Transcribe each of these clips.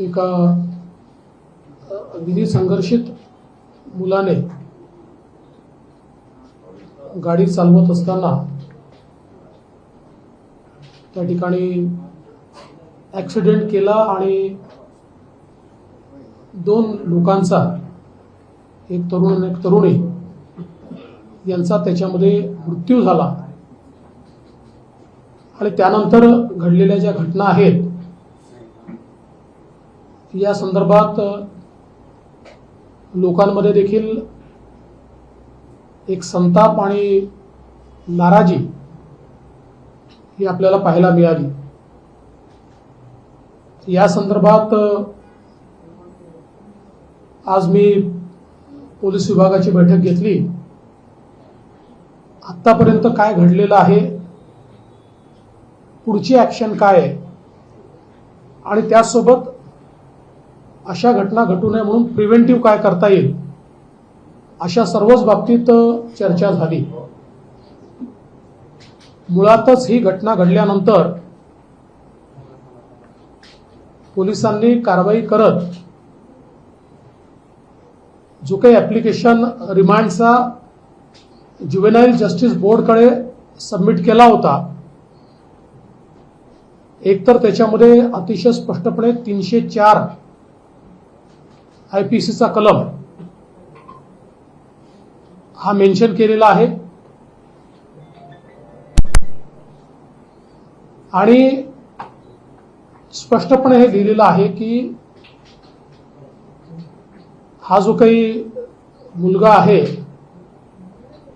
एका विधी अगदी संघर्षित मुलाने गाडी चालवत असताना त्या ठिकाणी ॲक्सिडेंट केला आणि दोन लोकांचा एक तरुण आणि एक तरुणी यांचा त्याच्यामध्ये मृत्यू झाला. आणि त्यानंतर घडलेल्या ज्या घटना आहेत या संदर्भात लोकांमध्ये देखील एक संताप आणि नाराजी ही आपल्याला पाहायला मिळाली. या संदर्भात आज मी पोलीस विभागाची बैठक घेतली. आत्तापर्यंत काय घडलेलं आहे? पुढची ॲक्शन काय आहे? आणि त्यासोबत अशा घटना घटू नये म्हणून प्रिव्हेंटिव्ह काय करता येईल? अशा सर्वच बाबतीत चर्चा झाली. मुळातच ही घटना घडल्यानंतर पोलिसांनी कारवाई करत जो काही ॲप्लिकेशन रिमांडचा ज्युवेनाईल जस्टिस बोर्डकडे सबमिट केला होता एकतर त्याच्यामध्ये अतिशय स्पष्टपणे तीनशे चार आय पी सीचा कलम हा मेन्शन केलेला आहे. आणि स्पष्टपणे हे लिहिलेलं आहे की हा जो काही मुलगा आहे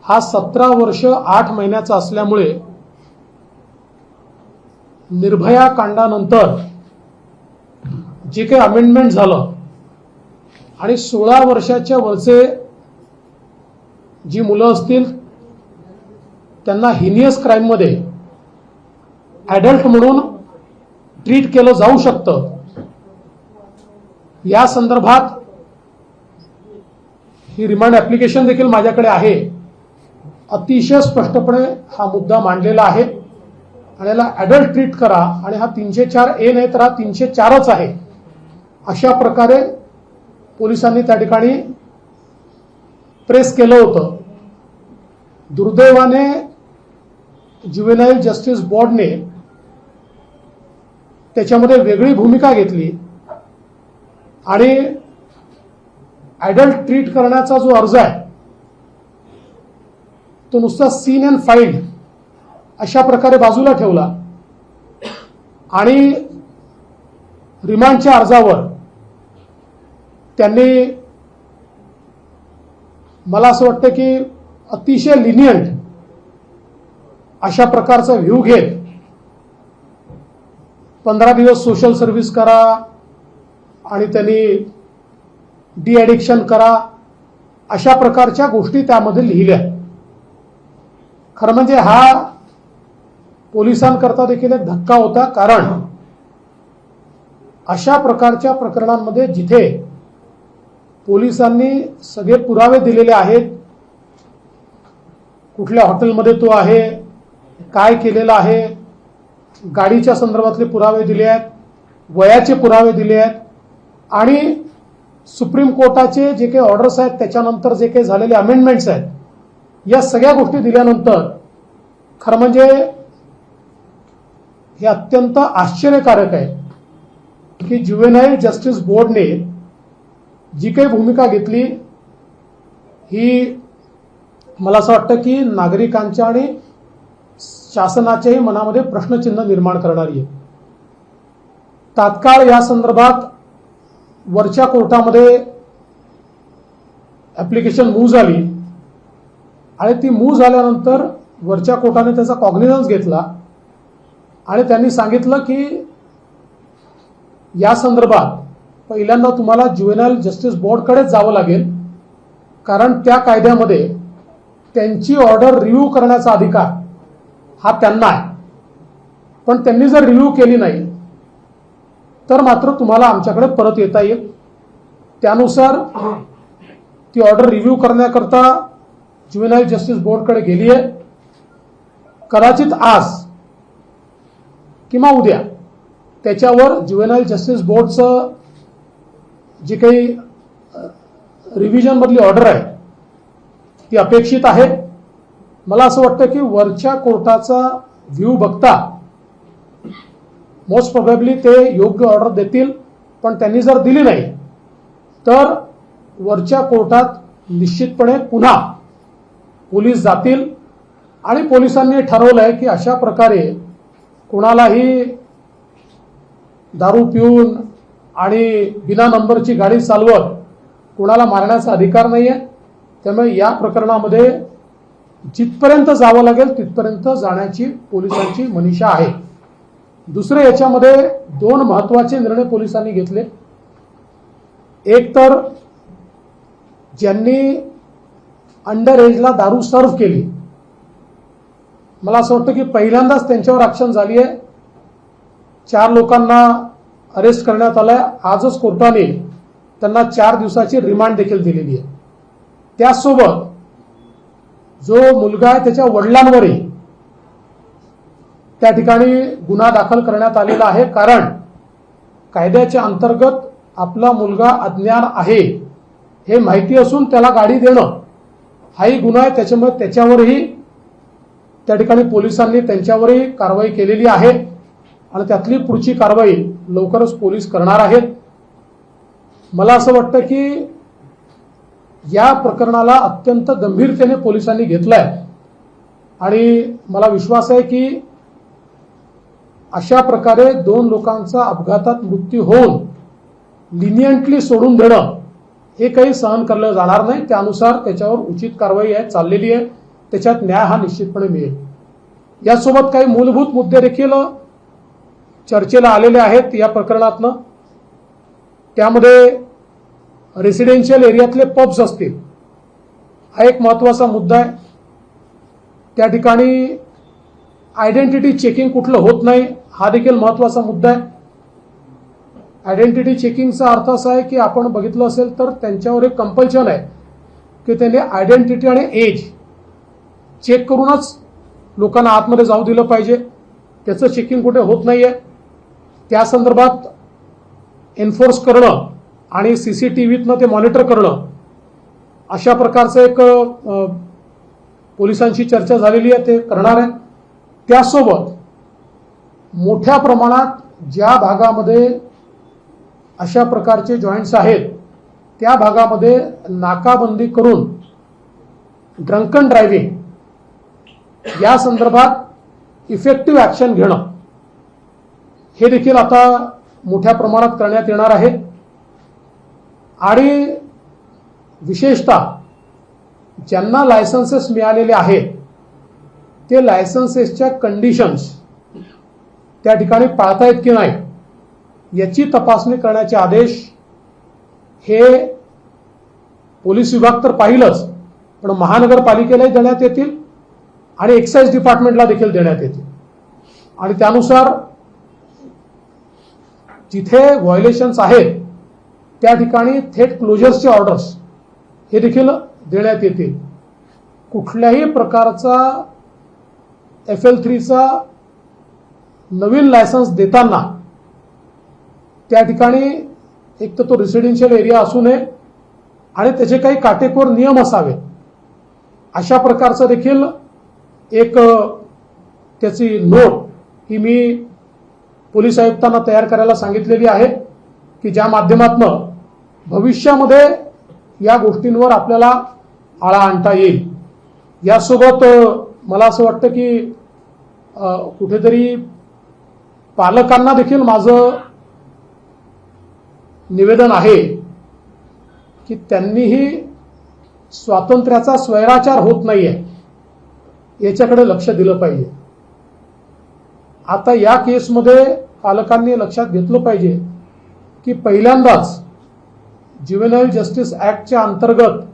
हा सतरा वर्ष आठ महिन्याचा असल्यामुळे निर्भया कांडानंतर जे काही अमेंडमेंट झालं आणि सोळा वर्षाच्या वरचे जी मुलं असतील त्यांना हिनियस क्राईममध्ये ॲडल्ट म्हणून ट्रीट केलं जाऊ शकतं. या संदर्भात ही रिमांड ॲप्लिकेशन देखील माझ्याकडे आहे. अतिशय स्पष्टपणे हा मुद्दा मांडलेला आहे. आणि याला ॲडल्ट ट्रीट करा. आणि हा तीनशे चार ए नाही तर हा तीनशे चारच आहे. अशा प्रकारे पोलिसांनी त्या ठिकाणी प्रेस केलं होतं. दुर्दैवाने ज्युवेनाईल जस्टिस बोर्डने त्याच्यामध्ये वेगळी भूमिका घेतली आणि ॲडल्ट ट्रीट करण्याचा जो अर्ज आहे तो नुसता सीन अँड फाईल्ड अशा प्रकारे बाजूला ठेवला आणि रिमांडच्या अर्जावर त्यांनी मला असं वाटतं की अतिशय लिनियंट अशा प्रकारचा व्ह्यू घेत पंधरा दिवस सोशल सर्व्हिस करा आणि त्यांनी डी ॲडिक्शन करा अशा प्रकारच्या गोष्टी त्यामध्ये लिहिल्या. खरं म्हणजे हा पोलिसांकरता देखील एक धक्का होता कारण अशा प्रकारच्या प्रकरणांमध्ये जिथे पोलिसांनी सगळे पुरावे दिलेले आहेत. कुठल्या हॉटेलमध्ये तो आहे काय केलेलं आहे गाडीच्या संदर्भातले पुरावे दिले आहेत वयाचे पुरावे दिले आहेत. आणि सुप्रीम कोर्टाचे जे काही ऑर्डर्स आहेत त्याच्यानंतर जे काही झालेले अमेंडमेंट्स आहेत या सगळ्या गोष्टी दिल्यानंतर खरं म्हणजे हे अत्यंत आश्चर्यकारक आहे की ज्युवेनाईल जस्टिस बोर्डने जी काही भूमिका घेतली ही मला असं वाटतं की नागरिकांच्या आणि शासनाच्याही मनामध्ये प्रश्नचिन्ह निर्माण करणारी आहे. तात्काळ या संदर्भात वरच्या कोर्टामध्ये ॲप्लिकेशन मूव्ह झाली आणि ती मूव्ह झाल्यानंतर वरच्या कोर्टाने त्याचा कॉग्निझन्स घेतला आणि त्यांनी सांगितलं की या संदर्भात पहिल्यांदा तुम्हाला ज्युएनल जस्टिस बोर्डकडेच जावं लागेल. कारण त्या कायद्यामध्ये त्यांची ऑर्डर रिव्ह्यू करण्याचा अधिकार हा त्यांना आहे. पण त्यांनी जर रिव्ह्यू केली नाही तर मात्र तुम्हाला आमच्याकडे परत येता येईल. त्यानुसार ती ऑर्डर रिव्ह्यू करण्याकरता ज्युएनाईल जस्टिस बोर्डकडे गेली आहे. कदाचित आज किंवा उद्या त्याच्यावर ज्युएनाईल जस्टिस बोर्डचं जी काही रिव्हिजनमधली ऑर्डर आहे ती अपेक्षित आहे. मला असं वाटतं की वरच्या कोर्टाचा व्ह्यू बघता मोस्ट प्रोबेबली ते योग्य ऑर्डर देतील पण त्यांनी जर दिली नाही तर वरच्या कोर्टात निश्चितपणे पुन्हा पोलीस जातील. आणि पोलिसांनी ठरवलंय की अशा प्रकारे कुणालाही दारू पिऊन आणि बिना नंबरची गाडी चालवत कुणाला मारण्याचा अधिकार नाही आहे त्यामुळे या प्रकरणामध्ये जिथपर्यंत जावं लागेल तिथपर्यंत जाण्याची पोलिसांची मनीषा आहे. दुसरं याच्यामध्ये दोन महत्त्वाचे निर्णय पोलिसांनी घेतले. एक तर ज्यांनी अंडर एजला दारू सर्व्ह केली. मला असं वाटतं की पहिल्यांदाच त्यांच्यावर ॲक्शन झाली आहे चार लोकांना अरेस्ट करण्यात आलाय. आजच कोर्टाने त्यांना चार दिवसाची रिमांड देखील दिलेली आहे. त्यासोबत जो मुलगा आहे त्याच्या वडिलांवरही त्या ठिकाणी गुन्हा दाखल करण्यात आलेला आहे. कारण कायद्याच्या अंतर्गत आपला मुलगा अज्ञान आहे हे माहिती असून त्याला गाडी देणं हाही गुन्हा आहे. त्याच्यामुळे त्याच्यावरही त्या ठिकाणी पोलिसांनी त्यांच्यावरही कारवाई केलेली आहे. आणि त्यातली पुढची कारवाई लवकरच पोलीस करणार आहेत. मला असं वाटतं की या प्रकरणाला अत्यंत गंभीरतेने पोलिसांनी घेतलंय. आणि मला विश्वास आहे की अशा प्रकारे दोन लोकांचा अपघातात मृत्यू होऊन लिनियंटली सोडून देणं हे काही सहन करलं जाणार नाही. त्यानुसार त्याच्यावर उचित कारवाई आहे चाललेली आहे. त्याच्यात न्याय हा निश्चितपणे मिळेल. यासोबत काही मूलभूत मुद्दे देखील चर्चेला आलेले आहेत या प्रकरणातनं. त्यामध्ये रेसिडेन्शियल एरियातले पब्स असतील. हा एक महत्त्वाचा मुद्दा आहे. त्या ठिकाणी आयडेंटिटी चेकिंग कुठलं होत नाही हा देखील महत्त्वाचा मुद्दा आहे. आयडेंटिटी चेकिंगचा अर्थ असा आहे की आपण बघितलं असेल तर त्यांच्यावर एक कंपल्शन आहे की त्यांनी आयडेंटिटी आणि एज चेक करूनच लोकांना आतमध्ये जाऊ दिलं पाहिजे. त्याचं चेकिंग कुठे होत नाही आहे त्या संदर्भात एन्फोर्स करणं आणि सी सी टी व्हीतनं ते मॉनिटर करणं अशा प्रकारचं एक पोलिसांशी चर्चा झालेली आहे ते करणार आहे. त्यासोबत मोठ्या प्रमाणात ज्या भागामध्ये अशा प्रकारचे जॉईंट्स आहेत त्या भागामध्ये नाकाबंदी करून ड्रंकन ड्रायव्हिंग या संदर्भात इफेक्टिव्ह ॲक्शन घेणं. हे देखील आता मोठ्या प्रमाणात करण्यात येणार आहे. आणि विशेषतः ज्यांना लायसन्सेस मिळालेले आहेत ते लायसन्सेसच्या कंडिशन्स त्या ठिकाणी पाळतायत की नाही याची तपासणी करण्याचे आदेश हे पोलीस विभाग तर पाहिलंच पण महानगरपालिकेलाही देण्यात येतील आणि एक्साईज डिपार्टमेंटला देखील देण्यात येतील. आणि त्यानुसार जिथे व्हायोलेशन्स आहेत त्या ठिकाणी थेट क्लोजर्सचे ऑर्डर्स हे देखील देण्यात येतील. कुठल्याही प्रकारचा एफ एल थ्रीचा नवीन लायसन्स देताना त्या ठिकाणी एक तर तो रेसिडेन्शियल एरिया असू नये आणि त्याचे काही काटेकोर नियम असावेत. अशा प्रकारचं देखील एक त्याची नोट ही मी पोलीस आयुक्तांना तयार करायला सांगितलेली आहे की ज्या माध्यमातनं भविष्यामध्ये या गोष्टींवर आपल्याला आळा आणता येईल. यासोबत मला असं वाटतं की कुठेतरी पालकांना देखील माझं निवेदन आहे की त्यांनीही स्वातंत्र्याचा स्वैराचार होत नाहीये. याच्याकडे लक्ष दिलं पाहिजे. आता या केसमध्ये पालकांनी लक्षात घेतलं पाहिजे की पहिल्यांदाच ज्युवेनाईल जस्टिस ऍक्टच्या अंतर्गत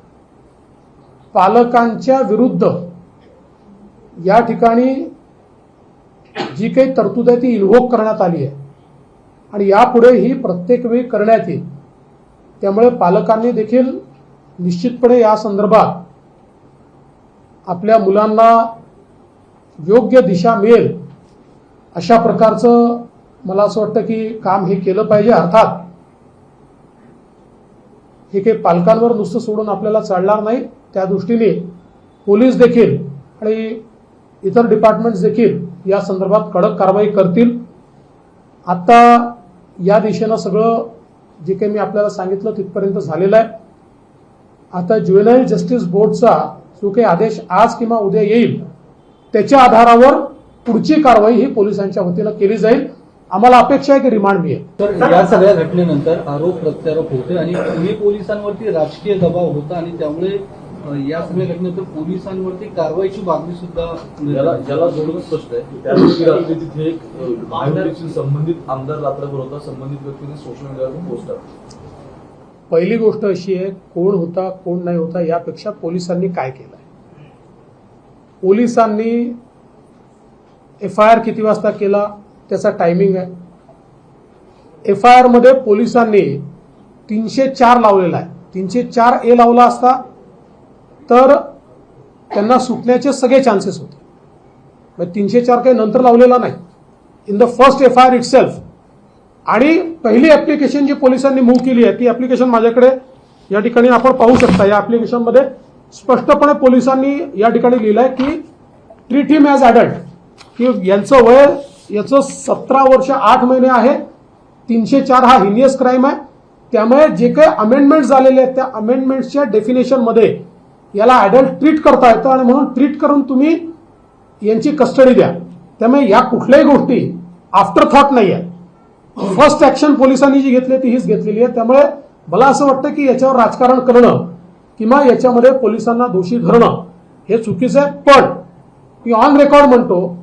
पालकांच्या विरुद्ध या ठिकाणी जी काही तरतूद आहे ती इन्व्होक करण्यात आली आहे. आणि यापुढे ही प्रत्येक वेळी करण्यात येईल. त्यामुळे पालकांनी देखील निश्चितपणे या संदर्भात आपल्या मुलांना योग्य दिशा मिळेल. अशा प्रकारचं मला असं वाटतं की काम हे केलं पाहिजे. अर्थात हे काही पालकांवर नुसतं सोडून आपल्याला चालणार नाही. त्या दृष्टीने पोलीस देखील आणि इतर डिपार्टमेंट्स देखील या संदर्भात कडक कारवाई करतील. आता या दिशेनं सगळं जे काही मी आपल्याला सांगितलं तिथपर्यंत झालेलं आहे. आता ज्युएनाईल जस्टिस बोर्डचा जो काही आदेश आज किंवा उद्या येईल त्याच्या आधारावर पुढची कारवाई ही पोलिसांच्या वतीनं केली जाईल. आम्हाला अपेक्षा आहे की रिमांड मिळेल. तर या सगळ्या घटनेनंतर आरोप प्रत्यारोप होते आणि पुणे पोलिसांवरती राजकीय दबाव होता आणि त्यामुळे या सगळ्या घटनेनंतर पोलिसांवरती कारवाईची मागणी सुद्धा ज्याला ज्याला जोडून स्पष्ट आहे. रात्री तिथे एक महायुतीशी संबंधित आमदार रात्रभर होता. संबंधित व्यक्तीने सोशल मीडियावरून पोस्ट टाकली. पहिली गोष्ट अशी आहे कोण होता कोण नाही होता यापेक्षा पोलिसांनी काय केलंय? पोलिसांनी एफ आय आर किती वाजता केला त्याचा टायमिंग आहे. एफ आय आरमध्ये पोलिसांनी तीनशे चार लावलेला आहे. तीनशे चार ए लावला असता तर त्यांना सुटण्याचे सगळे चान्सेस होते. मग तीनशे चार काही नंतर लावलेला नाही. In the first F I R itself आणि पहिली ऍप्लिकेशन जी पोलिसांनी मूव्ह केली आहे ती ऍप्लिकेशन माझ्याकडे या ठिकाणी आपण पाहू शकता. या ऍप्लिकेशनमध्ये स्पष्टपणे पोलिसांनी या ठिकाणी लिहिलंय की ट्रीट हिम ॲज ॲडल्ट की यांचं वय याचं सतरा वर्ष आठ महिने आहे तीनशे चार हा हिनियस क्राईम आहे. त्यामुळे जे काही अमेंडमेंट झालेले आहेत त्या अमेंडमेंटच्या डेफिनेशनमध्ये याला ॲडल्ट ट्रीट करता येतं आणि म्हणून ट्रीट करून तुम्ही यांची कस्टडी द्या. त्यामुळे या कुठल्याही गोष्टी आफ्टर थॉट नाही आहे फर्स्ट ऍक्शन पोलिसांनी जी घेतली ती हीच घेतलेली आहे. त्यामुळे मला असं वाटतं की याच्यावर राजकारण करणं किंवा याच्यामध्ये पोलिसांना दोषी धरणं हे चुकीचं आहे. पण मी ऑन रेकॉर्ड म्हणतो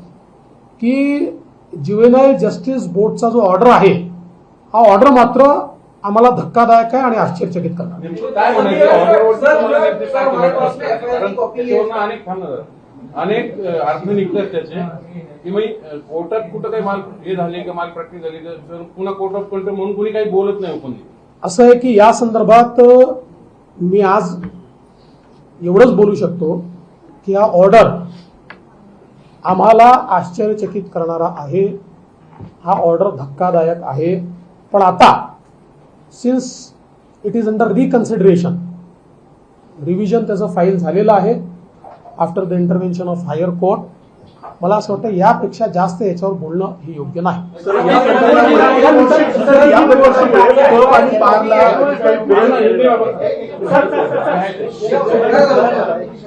की ज्युएनाईल जस्टिस बोर्डचा जो ऑर्डर आहे हा ऑर्डर मात्र आम्हाला धक्कादायक आहे आणि आश्चर्यचकित करणार. अनेक अर्थ निघतात त्याचे. की अ, कोर्टात कुठं काही माल हे झाले का माल प्रॅक्टिस झाली तर पुन्हा कोर्ट ऑफ कंट्रोल म्हणून कुणी काही बोलत नाही कोणी असं आहे की या संदर्भात मी आज एवढंच बोलू शकतो की हा ऑर्डर आम्हाला आश्चर्यचकित करणारा आहे. हा ऑर्डर धक्कादायक आहे. पण आता since it is under reconsideration revision त्याचं फाईल झालेलं आहे. After the intervention of higher court मला असं वाटतं यापेक्षा जास्त याच्यावर बोलणं हे योग्य नाही.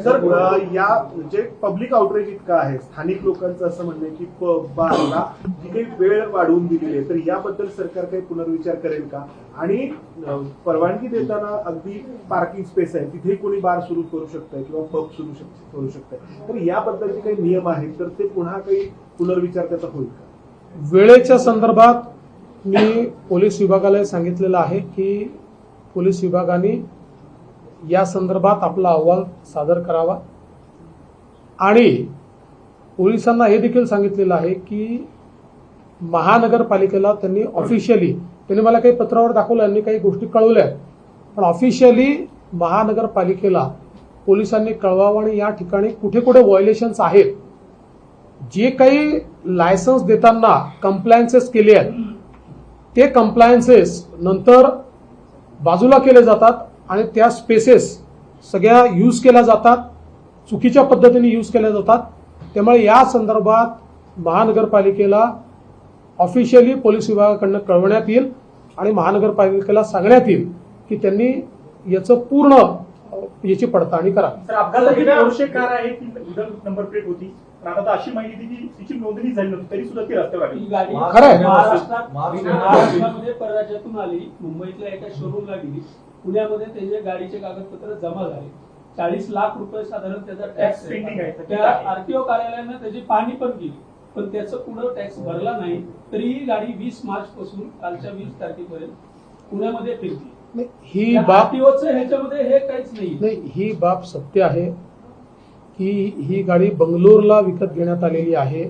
सर या जे पब्लिक आउटरीच इतकं आहे स्थानिक लोकांचं असं म्हणणं आहे की प- बारला जी काही वेळ वाढवून दिलेली आहे तर याबद्दल सरकार काही पुनर्विचार करेल का? आणि परवानगी देताना अगदी पार्किंग स्पेस आहे तिथे कोणी बार सुरू करू शकतंय किंवा पब सुरू करू शकतंय. तर याबद्दलचे काही नियम आहेत तर ते पुन्हा काही पुनर्विचार त्याचा होईल का? वेळेच्या संदर्भात मी पोलीस विभागाला सांगितलेलं आहे की पोलीस विभागाने या संदर्भात आपला अहवाल सादर करावा आणि पोलिसांना हे देखील सांगितलेलं आहे की महानगरपालिकेला त्यांनी ऑफिशियली त्यांनी मला काही पत्रावर दाखवलं आणि काही गोष्टी कळवल्या आहेत. पण ऑफिशियली महानगरपालिकेला पोलिसांनी कळवावं आणि या ठिकाणी कुठे कुठे व्हायोलेशन्स आहेत जे काही लायसन्स देताना कम्प्लायन्सेस केले आहेत ते कम्प्लायन्सेस नंतर बाजूला केले जातात आणि त्या स्पेसेस सगळ्या यूज केल्या जातात चुकीच्या पद्धतीने यूज केल्या जातात. त्यामुळे या संदर्भात महानगरपालिकेला ऑफिशियली पोलीस विभागाकडनं कळवण्यात येईल आणि महानगरपालिकेला सांगण्यात येईल की त्यांनी याचं पूर्ण याची पडताळणी करावी कार आहे ती विदल नंबर प्लेट होती. पण आता अशी माहिती की तिची नोंदणी झाली नव्हती तरी सुद्धा ती रस्त्यावर आली. ही खरं आहे. महाराष्ट्रात महाराष्ट्रात- महाराष्ट्रामध्ये परराज्यातून आली. मुंबईतल्या एका शोरूमला गेली. पुण्यामध्ये त्याचे गाडीचे कागदपत्र जमा झाले चाळीस लाख रुपये साधारण त्याचा टॅक्स pending आहे. त्या आरटीओ कार्यालयानं त्याची पाहणी पण केली पण त्याचं पुढं टॅक्स भरला नाही. तरी ही गाडी वीस मार्च पासून कालच्या वीस तारखेपर्यंत पुण्यामध्ये फिरली ही बाब ह्याच्यामध्ये हे काहीच नाही नाही ही बाब सत्य आहे की ही गाडी बंगलोरला विकत घेण्यात आलेली आहे.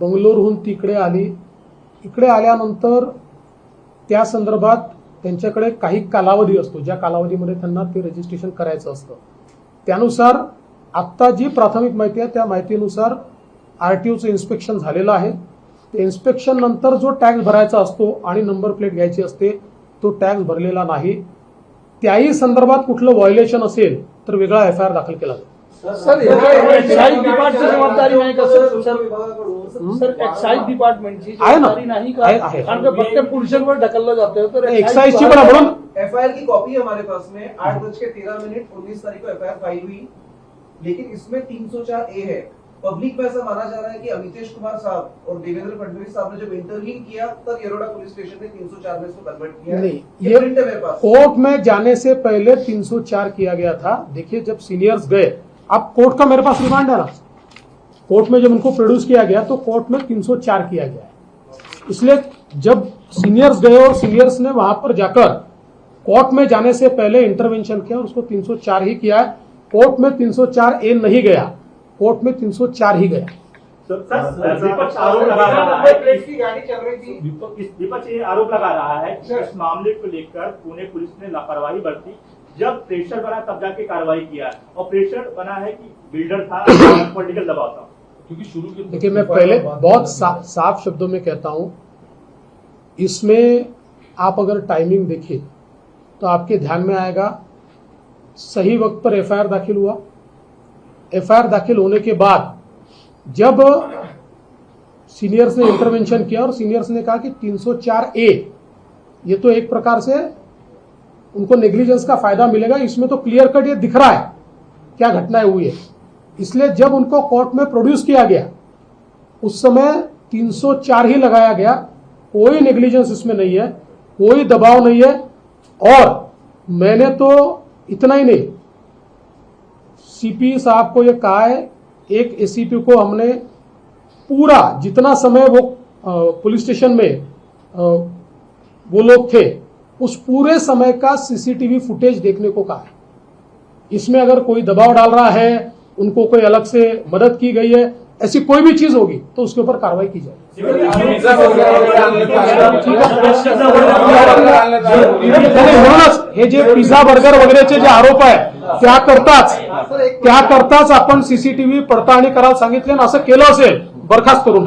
बंगलोरहून तिकडे आली. इकडे आल्यानंतर त्या संदर्भात त्यांच्याकडे काही कालावधी असतो ज्या कालावधीमध्ये त्यांना ते रजिस्ट्रेशन करायचं असतं. त्यानुसार आत्ता जी प्राथमिक माहिती आहे त्या माहितीनुसार आर टी ओचं इन्स्पेक्शन झालेलं आहे. ते इन्स्पेक्शन नंतर जो टॅक्स भरायचा असतो आणि नंबर प्लेट घ्यायची असते तो टॅक्स भरलेला नाही. त्याही संदर्भात कुठलं व्हायोलेशन असेल तर वेगळा एफ आय आर दाखल केला जातो सर एक्साईज डिपार्टची जबाबदारी नाही का सर सर सर एक्साईज डिपार्टमेंटची आहे ना. जबाबदारी नाही का आहे, आहे. कारण का फक्त पुरुषांवर ढकललं जातं तर एक्साईजची पण म्हणून एफ़ की कॉपी हमारे पास में आठ बज के तेरह मिनट उन्नीस तारीख को एफआईआर फ़ाइल हुई लेकिन इसमें तीन सौ चार ए है पब्लिक में ऐसा माना जा रहा है कि अमितेश कुमार साहब और देवेंद्र फडणवीस साहब ने जब इंटरव्यू किया तब येरोडा पुलिस स्टेशन ने तीन सौ चार में इसको कन्वर्ट किया है। नहीं, ये ये Oh, प्रिंट है मेरे पास कोर्ट में जाने से पहले 304 किया गया था देखिए जब सीनियर्स गए अब कोर्ट का मेरे पास रिमांड है ना। कोर्ट में जब उनको प्रोड्यूस किया गया तो कोर्ट में 304 किया गया है। इसलिए जब सीनियर्स गए और सीनियर्स ने वहाँ पर जाकर कोर्ट में जाने से पहले इंटरवेंशन किया और उसको 304 ही किया है। कोर्ट में 304 ए नहीं गया। कोर्ट में 304 ही गया। सर सर, विपक्ष आरोप लगा रहा है। प्लेट की गाड़ी चल रही थी। विपक्ष विपक्ष ये आरोप लगा रहा है कि इस मामले को लेकर पुणे पुलिस ने लापरवाही बरती। जब प्रेशर बना तब जाके कार्रवाई किया और प्रेशर बना है कि बिल्डर था पॉलिटिकल दबाव था। क्योंकि शुरू के देखिए मैं पहले बहुत सा, साफ़ शब्दों में कहता हूँ इसमें आप अगर टाइमिंग देखिए तो आपके ध्यान में आएगा सही वक्त पर एफआईआर दाखिल हुआ। एफआईआर दाखिल होने के बाद जब सीनियर्स ने इंटरवेंशन किया और सीनियर्स ने कहा कि 304 ए ये तो एक प्रकार से उनको नेग्लिजेंस का फ़ायदा मिलेगा, इसमें तो क्लियर कट ये दिख रहा है। क्या घटनाएँ हुई है इसलिए जब उनको कोर्ट में प्रोड्यूस किया गया, उस समय 304 ही लगाया गया, कोई नेग्लिजेंस इसमें नहीं है, कोई दबाव नहीं है, और मैंने तो इतना ही नहीं सीपी साहब को ये कहा है, एक एसीपी को हमने पूरा जितना समय वो पुलिस स्टेशन में वो लोग थे उस पूरे समय का सीसीटीवी फुटेज देखने को कहा है। इसमें अगर कोई दबाव डाल रहा है उनको कोई अलग से मदद की गई है ऐसी कोई भी चीज़ होगी तो उसके ऊपर कार्रवाई की जाए हे जे पिझ्झा बर्गर वगैरेचे जे आरोप आहे त्या करताच त्या करताच आपण सीसीटीव्ही पडताळणी करायला सांगितले आणि असं केलं असेल बरखास्त करून